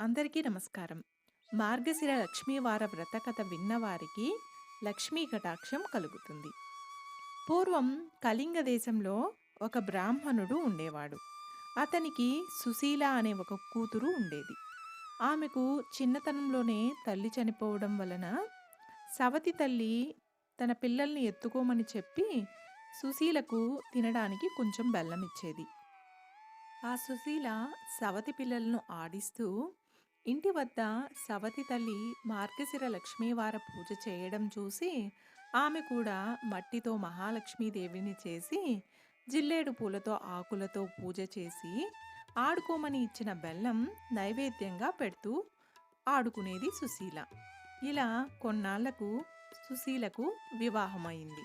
అందరికీ నమస్కారం. మార్గశిర లక్ష్మీవార వ్రత కథ విన్నవారికి లక్ష్మీ కటాక్షం కలుగుతుంది. పూర్వం కళింగ దేశంలో ఒక బ్రాహ్మణుడు ఉండేవాడు. అతనికి సుశీల అనే ఒక కూతురు ఉండేది. ఆమెకు చిన్నతనంలోనే తల్లి చనిపోవడం వలన సవతి తల్లి తన పిల్లల్ని ఎత్తుకోమని చెప్పి సుశీలకు తినడానికి కొంచెం బెల్లం ఇచ్చేది ఆ సుశీల సవతి పిల్లలను ఆడిస్తూ ఇంటి వద్ద సవతి తల్లి మార్గశిర లక్ష్మీవార పూజ చేయడం చూసి ఆమె కూడా మట్టితో మహాలక్ష్మీదేవిని చేసి జిల్లేడు పూలతో ఆకులతో పూజ చేసి ఆడుకోమని ఇచ్చిన బెల్లం నైవేద్యంగా పెడుతూ ఆడుకునేది సుశీల. ఇలా కొన్నాళ్ళకు సుశీలకు వివాహమైంది.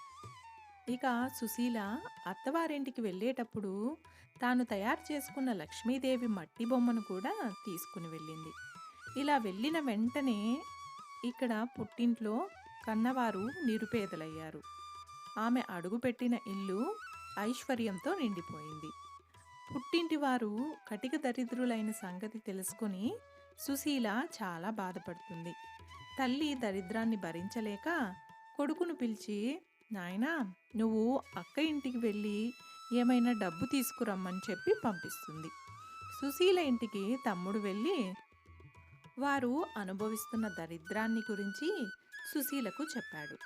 ఇక సుశీల అత్తవారింటికి వెళ్ళేటప్పుడు తాను తయారు చేసుకున్న లక్ష్మీదేవి మట్టి బొమ్మను కూడా తీసుకుని వెళ్ళింది. ఇలా వెళ్ళిన వెంటనే ఇక్కడ పుట్టింట్లో కన్నవారు నిరుపేదలయ్యారు. ఆమె అడుగుపెట్టిన ఇల్లు ఐశ్వర్యంతో నిండిపోయింది. పుట్టింటి వారు కటిక దరిద్రులైన సంగతి తెలుసుకుని సుశీల చాలా బాధపడుతుంది. తల్లి దరిద్రాన్ని భరించలేక కొడుకును పిలిచి నాయనా నువ్వు అక్క ఇంటికి వెళ్ళి ఏమైనా డబ్బు తీసుకురమ్మని చెప్పి పంపిస్తుంది. సుశీల ఇంటికి తమ్ముడు వెళ్ళి వారు అనుభవిస్తున్న దరిద్రాన్ని గురించి సుశీలకు చెప్పాడు.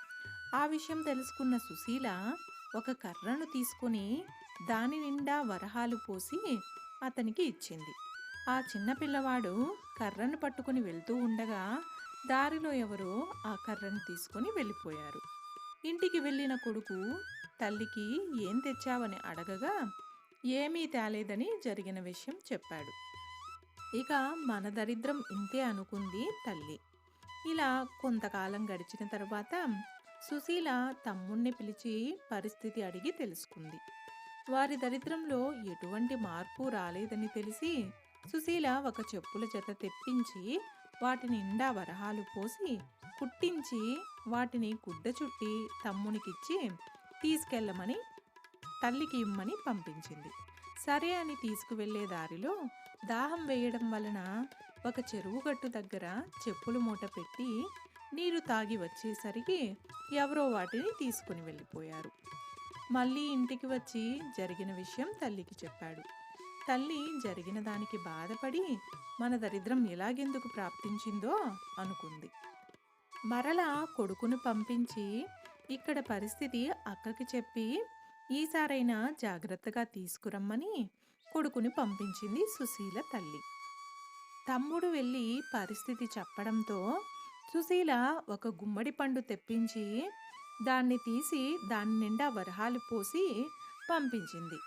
ఆ విషయం తెలుసుకున్న సుశీల ఒక కర్రను తీసుకుని దాని నిండా వరహాలు పోసి అతనికి ఇచ్చింది. ఆ చిన్న పిల్లవాడు కర్రను పట్టుకుని వెళ్తూ ఉండగా దారిలో ఎవరో ఆ కర్రను తీసుకొని వెళ్ళిపోయారు. ఇంటికి వెళ్ళిన కొడుకు తల్లికి ఏం తెచ్చావని అడగగా ఏమీ తేలేదని జరిగిన విషయం చెప్పాడు. ఇక మన దరిద్రం ఇంతే అనుకుంది తల్లి. ఇలా కొంతకాలం గడిచిన తర్వాత సుశీల తమ్ముణ్ణి పిలిచి పరిస్థితి అడిగి తెలుసుకుంది. వారి దరిద్రంలో ఎటువంటి మార్పు రాలేదని తెలిసి సుశీల ఒక చెప్పుల జత తెప్పించి వాటి నిండా వరహాలు పోసి కుట్టించి వాటిని గుడ్డ చుట్టి తమ్మునికిచ్చి తీసుకెళ్ళమని తల్లికి ఇమ్మని పంపించింది. సరే అని తీసుకువెళ్ళే దారిలో దాహం వేయడం వలన ఒక చెరువు గట్టు దగ్గర చెప్పులు మూట పెట్టి నీరు తాగి వచ్చేసరికి ఎవరో వాటిని తీసుకుని వెళ్ళిపోయారు. మళ్ళీ ఇంటికి వచ్చి జరిగిన విషయం తల్లికి చెప్పాడు. తల్లి జరిగిన దానికి బాధపడి మన దరిద్రం ఎలాగెందుకు ప్రాప్తించిందో అనుకుంది. మరలా కొడుకును పంపించి ఇక్కడ పరిస్థితి అక్కకి చెప్పి ఈసారైనా జాగ్రత్తగా తీసుకురమ్మని కొడుకుని పంపించింది సుశీల తల్లి. తమ్ముడు వెళ్ళి పరిస్థితి చెప్పడంతో సుశీల ఒక గుమ్మడి పండు తెప్పించి దాన్ని తీసి దాని నిండా వరహాలు పోసి పంపించింది.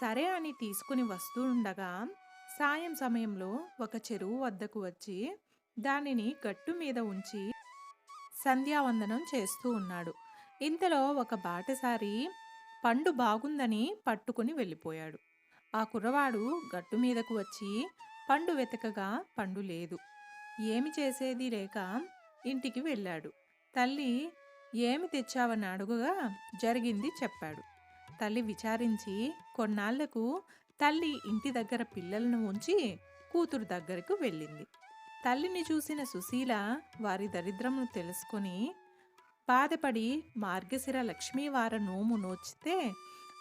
సరే అని తీసుకుని వస్తుండగా సాయం సమయంలో ఒక చెరువు వద్దకు వచ్చి దానిని గట్టు మీద ఉంచి సంధ్యావందనం చేస్తూ ఉన్నాడు. ఇంతలో ఒక బాటసారి పండు బాగుందని పట్టుకుని వెళ్ళిపోయాడు. ఆ కుర్రవాడు గట్టు మీదకు వచ్చి పండు వెతకగా పండు లేదు. ఏమి చేసేది లేక ఇంటికి వెళ్ళాడు. తల్లి ఏమి తెచ్చావని అడుగుగా జరిగింది చెప్పాడు. తల్లి విచారించి కొన్నాళ్ళకు తల్లి ఇంటి దగ్గర పిల్లలను ఉంచి కూతురు దగ్గరకు వెళ్ళింది. తల్లిని చూసిన సుశీల వారి దరిద్రమును తెలుసుకొని బాధపడి మార్గశిర లక్ష్మీవార నోము నోచితే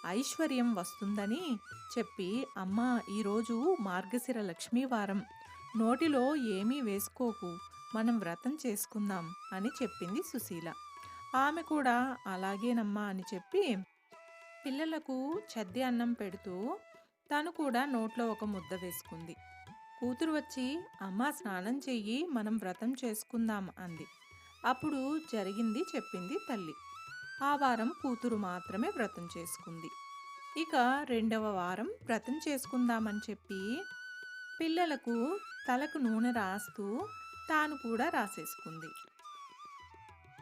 ఐశ్వర్యం వస్తుందని చెప్పి అమ్మ ఈరోజు మార్గశిర లక్ష్మీవారం. నోటిలో ఏమీ వేసుకోకు. మనం వ్రతం చేసుకుందాం అని చెప్పింది సుశీల. ఆమె కూడా అలాగేనమ్మా అని చెప్పి పిల్లలకు చద్ది అన్నం పెడుతూ తను కూడా నోట్లో ఒక ముద్ద వేసుకుంది. కూతురు వచ్చి అమ్మ స్నానం చెయ్యి మనం వ్రతం చేసుకుందాం అంది. అప్పుడు జరిగింది చెప్పింది తల్లి. ఆ వారం కూతురు మాత్రమే వ్రతం చేసుకుంది. ఇక రెండవ వారం వ్రతం చేసుకుందామని చెప్పి పిల్లలకు తలకు నూనె రాస్తూ తాను కూడా రాసేసుకుంది.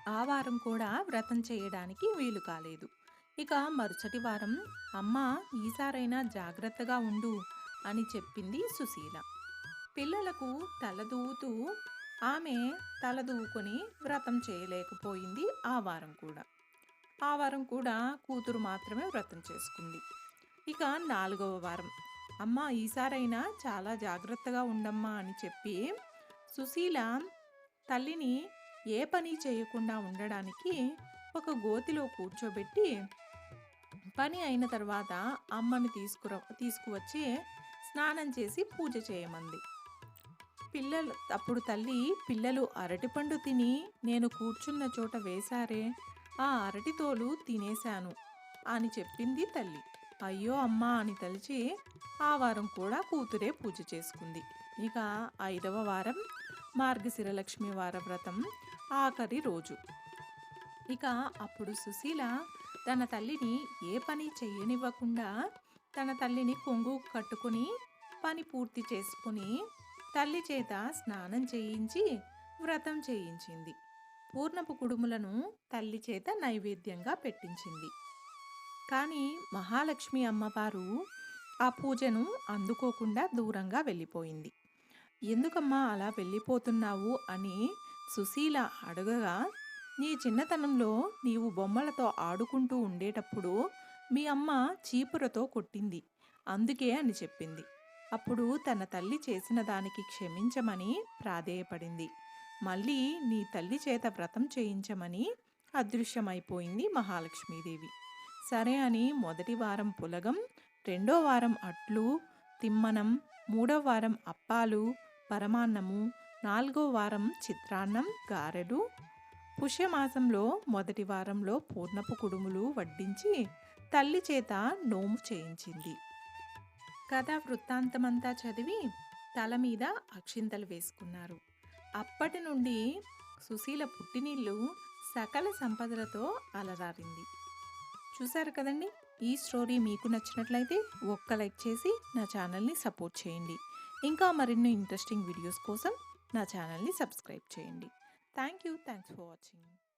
ఆ వారం కూడా వ్రతం చేయడానికి వీలు కాలేదు. ఇక మరుసటి వారం అమ్మ ఈసారైనా జాగ్రత్తగా ఉండు అని చెప్పింది సుశీల. పిల్లలకు తలదూతూ ఆమె తలదూకొని వ్రతం చేయలేకపోయింది ఆ వారం కూడా. ఆ వారం కూడా కూతురు మాత్రమే వ్రతం చేసుకుంది. ఇక నాలుగవ వారం. అమ్మ ఈసారైనా చాలా జాగ్రత్తగా ఉండమ్మా అని చెప్పి సుశీల తల్లిని ఏ పని చేయకుండా ఉండడానికి ఒక గోతిలో కూర్చోబెట్టి పని అయిన తర్వాత అమ్మని తీసుకుర తీసుకువచ్చి స్నానం చేసి పూజ చేయమంది. పిల్లలు అప్పుడు తల్లి పిల్లలు అరటిపండు తిని నేను కూర్చున్న చోట వేశారే ఆ అరటి తోలు తినేశాను అని చెప్పింది తల్లి. అయ్యో అమ్మా అని తలిచి ఆ వారం కూడా కూతురే పూజ చేసుకుంది. ఇక ఐదవ వారం మార్గశిరలక్ష్మి వార వ్రతం ఆఖరి రోజు. ఇక అప్పుడు సుశీల తన తల్లిని ఏ పని చేయనివ్వకుండా తన తల్లిని కొంగు కట్టుకుని పని పూర్తి చేసుకుని తల్లి చేత స్నానం చేయించి వ్రతం చేయించింది. పూర్ణపు కుడుములను తల్లి చేత నైవేద్యంగా పెట్టించింది. కానీ మహాలక్ష్మి అమ్మవారు ఆ పూజను అందుకోకుండా దూరంగా వెళ్ళిపోయింది. ఎందుకమ్మా అలా వెళ్ళిపోతున్నావు? అని సుశీల అడగగా నీ చిన్నతనంలో నీవు బొమ్మలతో ఆడుకుంటూ ఉండేటప్పుడు మీ అమ్మ చీపురతో కొట్టింది. అందుకే అని చెప్పింది. అప్పుడు తన తల్లి చేసిన దానికి క్షమించమని ప్రాధేయపడింది. మళ్ళీ నీ తల్లి చేత వ్రతం చేయించమని అదృశ్యమైపోయింది మహాలక్ష్మీదేవి. సరే అని మొదటి వారం పులగం రెండో వారం అట్లు తిమ్మనం మూడో వారం అప్పాలు పరమాన్నము నాలుగో వారం చిత్రాన్నం గారెలు. పుష్యమాసంలో మొదటి వారంలో పూర్ణపు కుడుములు వడ్డించి తల్లి చేత నోము చేయించింది. కథ వృత్తాంతమంతా చదివి తల మీద అక్షింతలు వేసుకున్నారు. అప్పటి నుండి సుశీల పుట్టినీళ్ళు సకల సంపదలతో అలరారింది. చూశారు కదండి? ఈ స్టోరీ మీకు నచ్చినట్లయితే ఒక్క లైక్ చేసి నా ఛానల్ని సపోర్ట్ చేయండి. ఇంకా మరిన్ని ఇంట్రెస్టింగ్ వీడియోస్ కోసం నా ఛానల్ని సబ్స్క్రైబ్ చేయండి. Thank you. Thanks for watching.